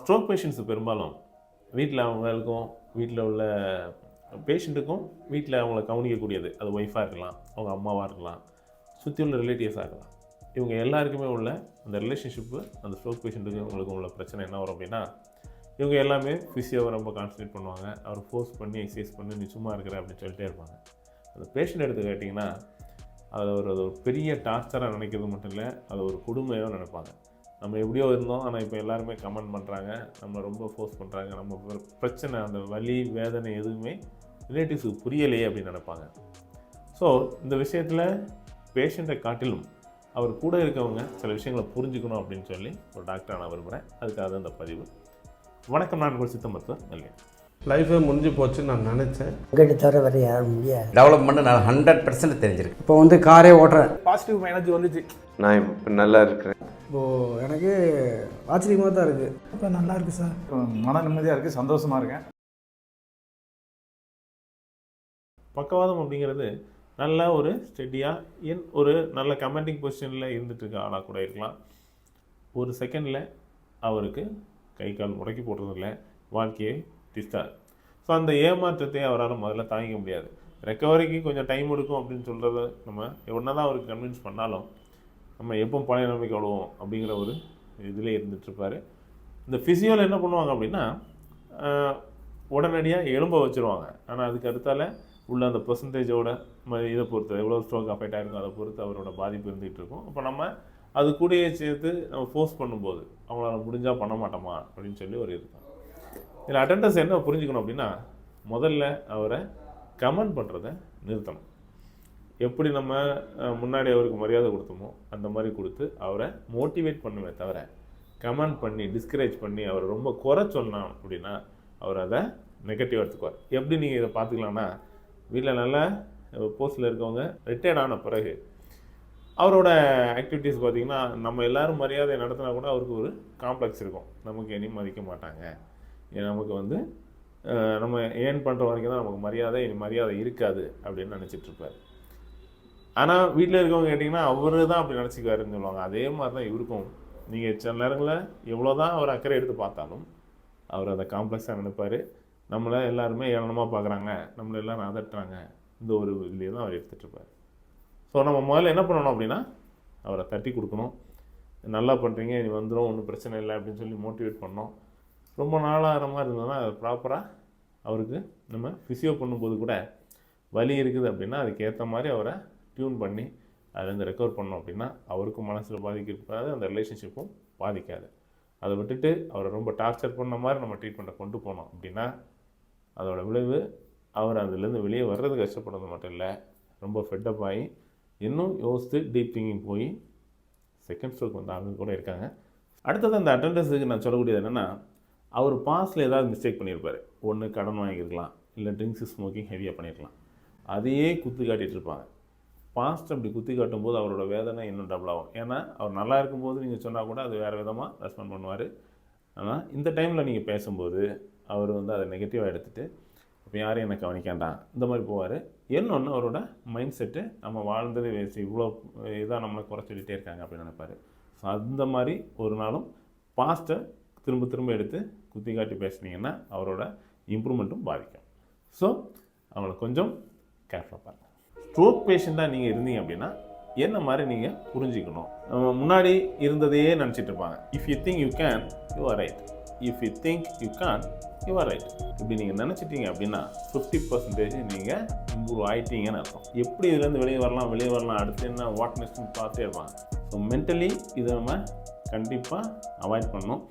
Stroke patients பெரும்பாலும் வீட்டில் அவங்களுக்கும் வீட்டில் உள்ள பேஷண்ட்டுக்கும் வீட்டில் அவங்கள கவனிக்கக்கூடியது. அது ஒய்ஃபாக இருக்கலாம் அவங்க அம்மாவாக இருக்கலாம் சுற்றி உள்ள ரிலேட்டிவ்ஸாக இருக்கலாம். இவங்க எல்லாருக்குமே உள்ள அந்த ரிலேஷன்ஷிப்பு அந்த ஸ்ட்ரோக் பேஷண்ட்டுக்கு உங்களுக்கு உள்ள பிரச்சனை என்ன வரும் அப்படின்னா இவங்க எல்லாமே ஃபிசியோவை ரொம்ப கான்சன்ட்ரேட் பண்ணுவாங்க. அவர் ஃபோர்ஸ் பண்ணி எக்ஸசைஸ் பண்ணி நீ சும்மா இருக்கிற அப்படின்னு சொல்லிட்டே இருப்பாங்க. அந்த பேஷண்ட் எடுத்து கேட்டிங்கன்னா அதை ஒரு அது ஒரு பெரிய டார்ச்சராக நினைக்கிறது மட்டும் இல்லை அது ஒரு கொடுமையாக நினைப்பாங்க. நம்ம எப்படியோ இருந்தோம் ஆனால் இப்போ எல்லாருமே கமெண்ட் பண்ணுறாங்க நம்ம ரொம்ப ஃபோர்ஸ் பண்ணுறாங்க நம்ம பிரச்சனை அந்த வலி வேதனை எதுவுமே ரிலேட்டிவ்ஸுக்கு புரியலையே அப்படின்னு நினைப்பாங்க. ஸோ இந்த விஷயத்தில் பேஷண்ட்டை காட்டிலும் அவர் கூட இருக்கவங்க சில விஷயங்களை புரிஞ்சுக்கணும் அப்படின்னு சொல்லி ஒரு டாக்டரை நான் விரும்புகிறேன் அதுக்காக தான் இந்த பதிவு. வணக்கம் நான் ஒரு சித்த மருத்துவர் நல்லேன் லைஃபே முடிஞ்சு போச்சுன்னு நான் நினச்சேன். உங்கள்கிட்ட தவிர வேறு யாரும் முடியாது. டெவலப்மெண்ட் நான் ஹண்ட்ரட் பர்சன்ட் தெரிஞ்சிருக்கு இப்போ வந்து காரே ஓட்டுறேன். பாசிட்டிவ் எனர்ஜி வந்துச்சு. நான் இப்போ நல்லா இருக்கிறேன். இப்போது எனக்கு ஆச்சரியமாக தான் இருக்குது இப்போ நல்லா இருக்கு சார். இப்போ மன நிம்மதியாக இருக்குது சந்தோஷமா இருக்கேன். பக்கவாதம் அப்படிங்கிறது நல்ல ஒரு ஸ்டெடியாக என் ஒரு நல்ல கமெண்டிங் பொசிஷனில் இருந்துட்டு இருக்க ஆளாக கூட இருக்கலாம். ஒரு செகண்டில் அவருக்கு கை கால் முடக்கி போடுறதில்ல. வாழ்க்கையை டிஸ்டார் ஸோ அந்த ஏமாற்றத்தை அவரால் முதல்ல தாங்கிக்க முடியாது. ரெக்கவரிக்கு கொஞ்சம் டைம் எடுக்கும் அப்படின்னு சொல்கிறத நம்ம எவ்வளோ தான் அவருக்கு கன்வின்ஸ் பண்ணாலும் நம்ம எப்போ பழைய நம்பிக்கை விடுவோம் அப்படிங்கிற ஒரு இதில் இருந்துகிட்ருப்பார் இந்த ஃபிசியோவில் என்ன பண்ணுவாங்க அப்படின்னா உடனடியாக எலும்ப வச்சுருவாங்க. ஆனால் அதுக்கு அடுத்தால உள்ள அந்த பர்சன்டேஜோட இதை பொறுத்து எவ்வளோ ஸ்ட்ரோக் அஃபெக்ட் ஆகிருக்கும் அதை பொறுத்து அவரோட பாதிப்பு இருந்துகிட்டு இருக்கும். அப்போ நம்ம அது கூடயே சேர்த்து நம்ம ஃபோர்ஸ் பண்ணும்போது அவங்களால முடிஞ்சால் பண்ண மாட்டோமா அப்படின்னு சொல்லி ஒரு இருக்கும் இதில் அட்டண்டர்ஸ் என்ன புரிஞ்சுக்கணும் அப்படின்னா முதல்ல அவரை கமெண்ட் பண்ணுறத நிறுத்தணும். எப்படி நம்ம முன்னாடி அவருக்கு மரியாதை கொடுத்தோமோ அந்த மாதிரி கொடுத்து அவரை மோட்டிவேட் பண்ணுமே தவிர கமெண்ட் பண்ணி டிஸ்கரேஜ் பண்ணி அவரை ரொம்ப குறை சொன்னான் அப்படின்னா அவர் அதை நெகட்டிவ் எடுத்துக்குவார். எப்படி நீங்கள் இதை பார்த்துக்கலாம்னா வீட்டில் நல்ல போஸ்ட்டில் இருக்கவங்க ரிட்டையர்ட் ஆன பிறகு அவரோட ஆக்டிவிட்டீஸ் பார்த்தீங்கன்னா நம்ம எல்லாரும் மரியாதை நடத்தினா கூட அவருக்கு ஒரு காம்ப்ளெக்ஸ் இருக்கும். நமக்கு இனி மதிக்க மாட்டாங்க. நமக்கு வந்து நம்ம ஏர்ன் பண்ணுற வரைக்கும் தான் நமக்கு மரியாதை இனி மரியாதை இருக்காது அப்படின்னு நினச்சிட்ருப்பார் ஆனால் வீட்டில் இருக்கவங்க கேட்டிங்கன்னா அவர் தான் அப்படி நினச்சிக்குவாருன்னு சொல்லுவாங்க. அதே மாதிரி தான் இவருக்கும். நீங்கள் சில நேரங்களில் எவ்வளோ தான் அவர் அக்கறை எடுத்து பார்த்தாலும் அவர் அதை காம்ப்ளெக்ஸாக நினைப்பார். நம்மளை எல்லாருமே ஏளனமாக பார்க்குறாங்க. நம்மளை எல்லாம் அதட்டுறாங்க இந்த ஒரு இதுலேயே தான் அவர் எடுத்துகிட்டு இருப்பார். ஸோ நம்ம முதல்ல என்ன பண்ணணும் அப்படின்னா அவரை தட்டி கொடுக்கணும். நல்லா பண்ணுறீங்க நீ வந்துடும் ஒன்றும் பிரச்சனை இல்லை அப்படின்னு சொல்லி மோட்டிவேட் பண்ணோம் ரொம்ப நாளாகிற மாதிரி இருந்ததுன்னா அதை ப்ராப்பராக அவருக்கு நம்ம ஃபிசியோ பண்ணும்போது கூட வலி இருக்குது அப்படின்னா அதுக்கேற்ற மாதிரி அவரை டியூன் பண்ணி அதுலேருந்து ரெக்கவர் பண்ணோம் அப்படின்னா அவருக்கும் மனசில் பாதிக்காது அந்த ரிலேஷன்ஷிப்பும் பாதிக்காது. அதை விட்டுட்டு அவரை ரொம்ப டார்ச்சர் பண்ண மாதிரி நம்ம ட்ரீட்மெண்ட்டை கொண்டு போனோம் அப்படின்னா அதோட விளைவு அவர் அதுலேருந்து வெளியே வர்றது கஷ்டப்படுறது மட்டும் இல்லை ரொம்ப ஃபெட்டப் ஆகி இன்னும் யோசித்து டீப் திங்கிங் போய் செகண்ட் ஸ்ட்ரோக் வந்த ஆளுங்க கூட இருக்காங்க. அடுத்தது அந்த அட்டண்டன்ஸுக்கு நான் சொல்லக்கூடியது என்னென்னா அவர் பாஸ்டில் ஏதாவது மிஸ்டேக் பண்ணியிருப்பார் ஒன்று கடன் வாங்கியிருக்கலாம் இல்லை ட்ரிங்க்ஸு ஸ்மோக்கிங் ஹெவியாக பண்ணியிருக்கலாம் அதையே குத்து காட்டிகிட்டு இருப்பாங்க. பாஸ்ட் அப்படி குத்தி காட்டும்போது அவரோட வேதனை இன்னும் டபுள் ஆகும். ஏன்னா அவர் நல்லா இருக்கும்போது நீங்கள் சொன்னால் கூட அது வேறு விதமாக ரெஸ்பாண்ட் பண்ணுவார். ஆனால் இந்த டைமில் நீங்கள் பேசும்போது அவர் வந்து அதை நெகட்டிவாக எடுத்துகிட்டு இப்போ யாரையும் என்னை கவனிக்காண்டாம் இந்த மாதிரி போவார். இன்னொன்று அவரோட மைண்ட் செட்டு நம்ம வாழ்ந்தது வேஸ்ட் இவ்வளோ இதாக நம்மளை குறை சொல்லிட்டே இருக்காங்க அப்படின்னு நினைப்பார். ஸோ அந்த மாதிரி ஒரு நாளும் பாஸ்ட்டை திரும்ப திரும்ப எடுத்து குத்தி காட்டி பேசுனீங்கன்னா அவரோட இம்ப்ரூவ்மெண்ட்டும் பாதிக்கும். ஸோ அவங்கள கொஞ்சம் கேர்ஃபுல்லாக பாருங்கள் ஸ்ட்ரோக் பேஷண்ட்டாக நீங்கள் இருந்தீங்க அப்படின்னா என்ன மாதிரி நீங்கள் புரிஞ்சுக்கணும்? நம்ம முன்னாடி இருந்ததையே நினச்சிட்டு இருப்பாங்க. If you think you can you are right if you think you can't you are right இப்படி நீங்கள் நினச்சிட்டீங்க அப்படின்னா ஃபிஃப்டி பர்சன்டேஜ் நீங்கள் இம்ப்ரூவ் ஆகிட்டீங்கன்னு அர்த்தம். எப்படி இதுலேருந்து வெளியே வரலாம் வெளியே வரலாம் அடுத்து என்ன வாட் நெக்ஸ்ட்னு பார்த்தே இருப்பாங்க. ஸோ மென்டலி இதை நம்ம கண்டிப்பாக அவாய்ட் பண்ணணும்.